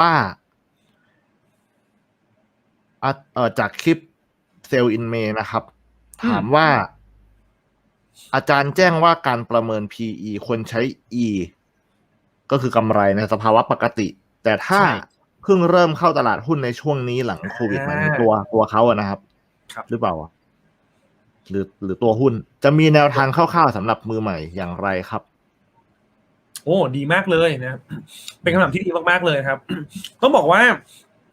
ว่าอะเอ่อจากคลิปเซลล์อินเมนะครับอืมถามว่า อาจารย์แจ้งว่าการประเมิน PE ควรใช้ E ก็คือกำไรในสภาวะปกติ แต่ถ้าใช่เพิ่งเริ่มเข้าตลาดหุ้นในช่วงนี้หลังโควิดอ่าหมายถึงตัวตัวเขาอะนะครับ ครับ หรือเปล่าอะหรือหรือตัวหุ้น จะมีแนวทางคร่าวๆสำหรับมือใหม่อย่างไรครับ โอ้ดีมากเลยนะครับเป็นคำถามที่ดีมากๆเลยครับต้องบอกว่า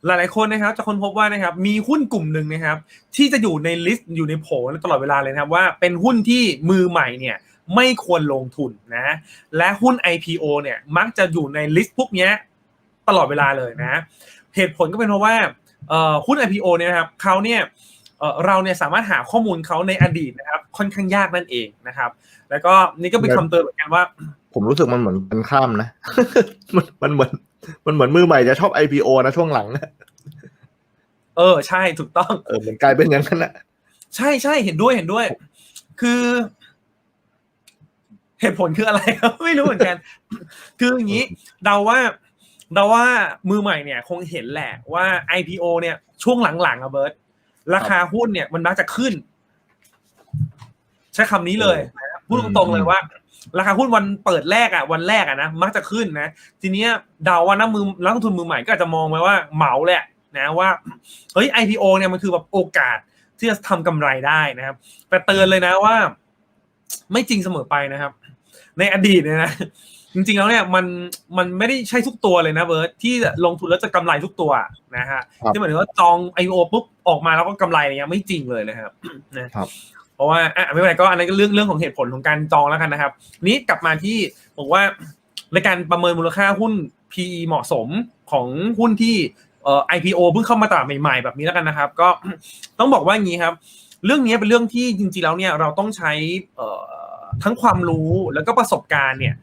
หลายๆคนนะครับจะค้นพบว่านะครับมีหุ้นกลุ่มหนึ่งนะครับ ที่จะอยู่ในลิสต์อยู่ในโผล่ตลอดเวลาเลยนะครับว่าเป็นหุ้นที่มือใหม่เนี่ยไม่ควรลงทุนนะและหุ้น IPO เนี่ยมักจะอยู่ในลิสต์พวกนี้ตลอดเวลาเลยนะ เหตุผลก็เป็นเพราะว่าเอ่อหุ้น IPO เนี่ยนะครับเขาเนี่ยเอ่อเราเนี่ยสามารถหาข้อมูลเขาในอดีตนะครับ ค่อนข้างยากนั่นเองนะครับ แล้วก็นี่ก็เป็นคำเตือนเหมือนกันว่า ผมรู้สึกมันเหมือนกันข้ามนะ มันมันเหมือนมันเหมือนมือใหม่จะชอบ IPO นะช่วงหลังนะเออใช่ถูกต้องเออเหมือนกลายเป็นอย่างนั้นนะใช่ใช่เห็นด้วยเห็นด้วย คือ เหตุผลคืออะไรครับไม่รู้เหมือนกัน คืออย่างนี้เดาว่าเดาว่ามือใหม่เนี่ยคงเห็นแหละว่า IPO เนี่ยช่วงหลังๆอะเบิร์ตราคาหุ้นเนี่ยมันมักจะขึ้น ใช้คำนี้เลยนะครับพูดตรงๆเลยว่า ราคาหุ้นวันเปิดแรกอะวันแรกอะนะมักจะขึ้นนะ ทีเนี้ยเดาว่านักมือนักลงทุนมือใหม่ก็อาจจะมองไว้ว่าเหมาแหละนะว่าเฮ้ย IPO เนี่ยมันคือแบบโอกาสที่จะทำกำไรได้นะครับ แต่เตือนเลยนะว่า ไม่จริงเสมอไปนะครับ ในอดีตเนี่ยนะจริงๆแล้วเนี่ยมันมันไม่ได้ใช่ทุกตัวเลยนะเบิร์ตที่ลงทุนแล้วจะกำไรทุกตัวนะฮะครับที่หมายถึงว่าจอง IPO ปุ๊บออกมาแล้วก็กำไรเนี่ยไม่จริงเลยนะครับนะครับ เพราะว่าอะไม่เป็นไรก็อันนั้นก็เรื่องเรื่องของเหตุผลของการจองแล้วกันนะครับ นี้กลับมาที่บอกว่าในการประเมินมูลค่าหุ้น PE เหมาะสมของหุ้นที่เอ่อ IPO เพิ่งเข้ามาตลาดใหม่ๆ แบบนี้แล้วกันนะครับ ก็ต้องบอกว่าอย่างนี้ครับ เรื่องนี้เป็นเรื่องที่จริงๆแล้วเนี่ยเราต้องใช้เอ่อทั้งความรู้แล้วก็ประสบการณ์เนี่ย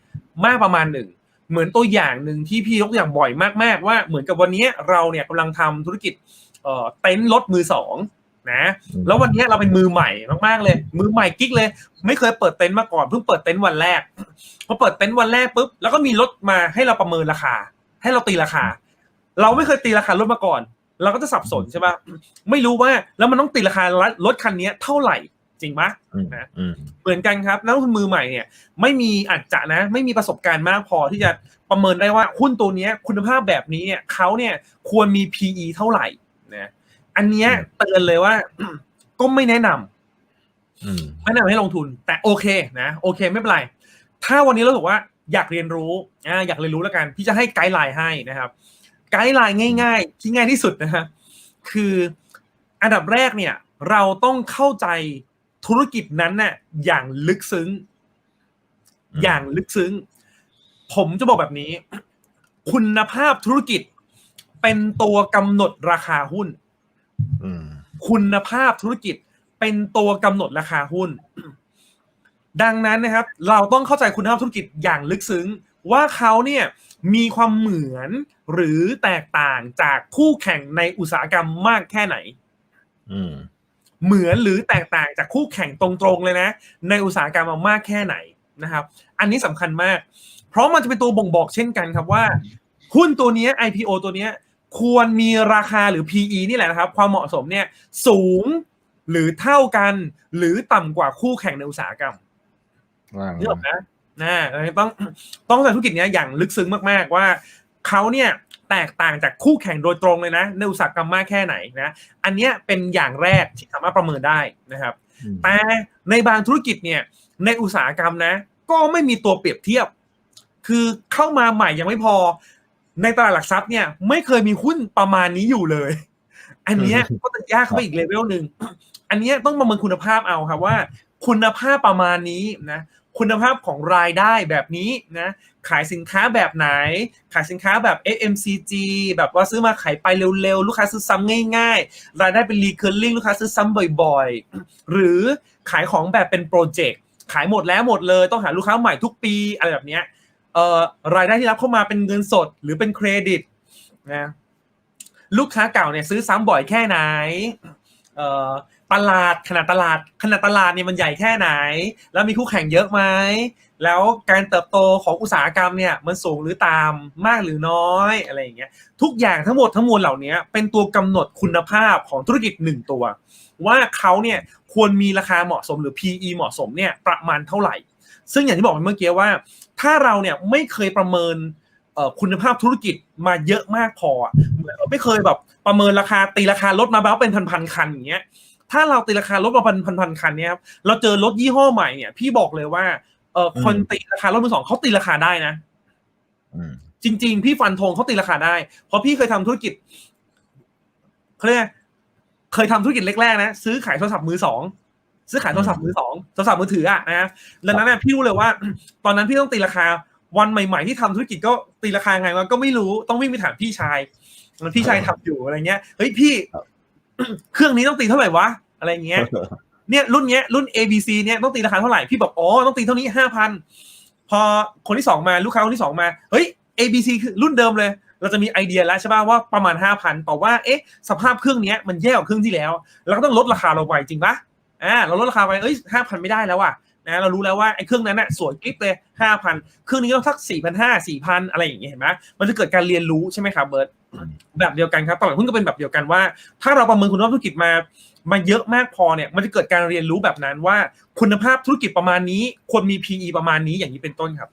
มากประมาณหนึ่งเหมือนตัวอย่างหนึ่งที่พี่ยกตัวอย่างบ่อยมากๆ ว่าเหมือนกับวันนี้เราเนี่ยกำลังทำธุรกิจเอ่อเต็นท์รถมือสอง นะ แล้ววันนี้เราเป็นมือใหม่มากๆเลย มือใหม่กิ๊กเลย ไม่เคยเปิดเต็นท์มาก่อนเพิ่งเปิดเต็นท์วันแรกพอเปิดเต็นท์วันแรกปุ๊บแล้วก็มีรถมาให้เราประเมินราคา ให้เราตีราคา เราไม่เคยตีราคารถมาก่อน เราก็จะสับสนใช่ปะไม่รู้ว่าแล้วมันต้องตีราคารถคันนี้เท่าไหร่จริงปะอืมนะอืมเหมือนกันครับนักลงทุนมือใหม่เนี่ย ไม่มีอาจจะนะ ไม่มีประสบการณ์มากพอที่จะประเมินได้ว่าหุ้นตัวเนี้ยคุณภาพแบบนี้เนี่ยเขาเนี่ยควรมี PE เท่าไหร่นะ อันเนี้ยเตือนเลยว่าก็ไม่แนะนำอืมไม่แนะนำให้ลงทุน แต่โอเคนะโอเคไม่เป็นไร ถ้าวันนี้เราบอกว่าอยากเรียนรู้อ่าอยากเรียนรู้แล้วกันพี่จะให้ไกด์ไลน์ให้นะครับ ไกด์ไลน์ง่าย ๆ ที่ง่ายที่สุดนะฮะคืออันดับแรกเนี่ย เราต้องเข้าใจธุรกิจนั้นน่ะอย่างลึกซึ้งอืมอย่างลึกซึ้ง ผมจะบอกแบบนี้ คุณภาพธุรกิจเป็นตัวกำหนดราคาหุ้นอืม คุณภาพธุรกิจเป็นตัวกำหนดราคาหุ้น ดังนั้นนะครับ เราต้องเข้าใจคุณภาพธุรกิจอย่างลึกซึ้ง ว่าเขาเนี่ยมีความเหมือนหรือแตกต่างจากคู่แข่งในอุตสาหกรรมมากแค่ไหนอืมเหมือนหรือแตกต่างจากคู่แข่งตรงๆเลยนะ ในอุตสาหกรรมมากแค่ไหนนะครับ อันนี้สำคัญมาก เพราะมันจะเป็นตัวบ่งบอกเช่นกันครับว่า หุ้นตัวเนี้ย IPO ตัวเนี้ย ควรมีราคาหรือ PE นี่แหละนะครับ ความเหมาะสมเนี่ยสูงหรือเท่ากัน หรือต่ำกว่าคู่แข่งในอุตสาหกรรมว่างเยอะนะนะต้องต้องใส่ธุรกิจเนี้ยอย่างลึกซึ้งมากๆว่าเขาเนี่ยแตกต่างจากคู่แข่งโดยตรงเลยนะในอุตสาหกรรมมากแค่ไหนนะอันเนี้ยเป็นอย่างแรกที่สามารถประเมินได้นะครับอืมแต่ในบางธุรกิจเนี่ยในอุตสาหกรรมนะ ก็ไม่มีตัวเปรียบเทียบ คือเข้ามาใหม่ยังไม่พอ ในตลาดหลักทรัพย์เนี่ยไม่เคยมีหุ้นประมาณนี้อยู่เลย อันเนี้ยก็จะยากเข้าไปอีกเลเวลหนึ่ง อันเนี้ยต้องประเมินคุณภาพเอาครับว่า คุณภาพประมาณนี้นะ คุณภาพของรายได้แบบนี้นะ ขายสินค้าแบบไหน ขายสินค้าแบบ FMCG แบบว่าซื้อมาขายไปเร็วๆ ลูกค้าซื้อซ้ำง่ายๆ รายได้เป็น recurring ลูกค้าซื้อซ้ำบ่อยๆ หรือขายของแบบเป็นโปรเจกต์ ขายหมดแล้วหมดเลย ต้องหาลูกค้าใหม่ทุกปีอะไรแบบเนี้ย เอ่อรายได้ที่รับเข้ามาเป็นเงินสดหรือเป็นเครดิตนะลูกค้าเก่าเนี่ยซื้อซ้ำบ่อยแค่ไหนเอ่อตลาดขนาดตลาดขนาดตลาดเนี่ยมันใหญ่แค่ไหน แล้วมีคู่แข่งเยอะไหมแล้วการเติบโตของอุตสาหกรรมเนี่ยมันสูงหรือตามมากหรือน้อยอะไรอย่างเงี้ยทุกอย่างทั้งหมดทั้งมวลเหล่านี้เป็นตัวกำหนดคุณภาพของธุรกิจหนึ่งตัว ว่าเขาเนี่ยควรมีราคาเหมาะสมหรือ PE เหมาะสมเนี่ยประมาณเท่าไหร่ ซึ่งอย่างที่บอกไปเมื่อกี้ว่า ถ้าเราเนี่ยไม่เคยประเมินเอ่อคุณภาพธุรกิจมาเยอะมากพออะเหมือนเราไม่เคยแบบประเมินราคาตีราคารถมาแล้วเป็นพันๆคันอย่างเงี้ยถ้าเราตีราคารถมาพันพันพันคันเนี่ยครับเราเจอรถยี่ห้อใหม่เนี่ย พี่บอกเลยว่าเออคนตีราคารถมือสองเขาตีราคาได้นะอืมจริง ๆ พี่ฟันธงเขาตีราคาได้ เพราะพี่เคยทำธุรกิจเขาเรียกเคยทำธุรกิจแรกๆนะ ซื้อขายโทรศัพท์มือสอง ซื้อขายโทรศัพท์มือสองโทรศัพท์มือถืออะนะดังนั้นเนี่ยพี่รู้เลยว่า ตอนนั้นพี่ต้องตีราคาวันใหม่ ๆ ที่ทำธุรกิจก็ตีราคาไงวะก็ไม่รู้ต้องวิ่งไปถามพี่ชายพี่ชายทำอยู่อะไรเงี้ยเฮ้ยพี่ เครื่องนี้ต้องตีเท่าไหร่วะอะไรเงี้ยเนี่ยรุ่นเนี้ยรุ่น A B C เนี่ยต้องตีราคาเท่าไหร่พี่บอกอ๋อต้องตีเท่านี้ห้าพันพอคนที่สองมาลูกค้าคนที่สองมาเฮ้ย A B C คือรุ่นเดิมเลย เราจะมีไอเดียแล้วใช่ป่ะว่าประมาณห้าพันแต่ว่าเอ๊ะสภาพเครื่องเนี้ยมันแย่กว่าเครื่องที่แล้วเราก็ต้องลดราคาลงไปจริงปะ อ่าเราลดราคาไปเอ้ยห้าพันไม่ได้แล้วอะนะเรารู้แล้วว่าไอ้เครื่องนั้นน่ะสวยกิ๊บเลยห้าพันเครื่องนี้ต้องสักสี่พันห้าสี่พันอะไรอย่างเงี้ยเห็นไหมมันจะเกิดการเรียนรู้ใช่ไหมครับเบิร์ตแบบเดียวกันครับตลาดหุ้นก็เป็นแบบเดียวกันว่า ถ้าเราประเมินคุณภาพธุรกิจมามาเยอะมากพอเนี่ยมันจะเกิดการเรียนรู้แบบนั้นว่า คุณภาพธุรกิจประมาณนี้ควรมี PE ประมาณนี้อย่างนี้เป็นต้นครับ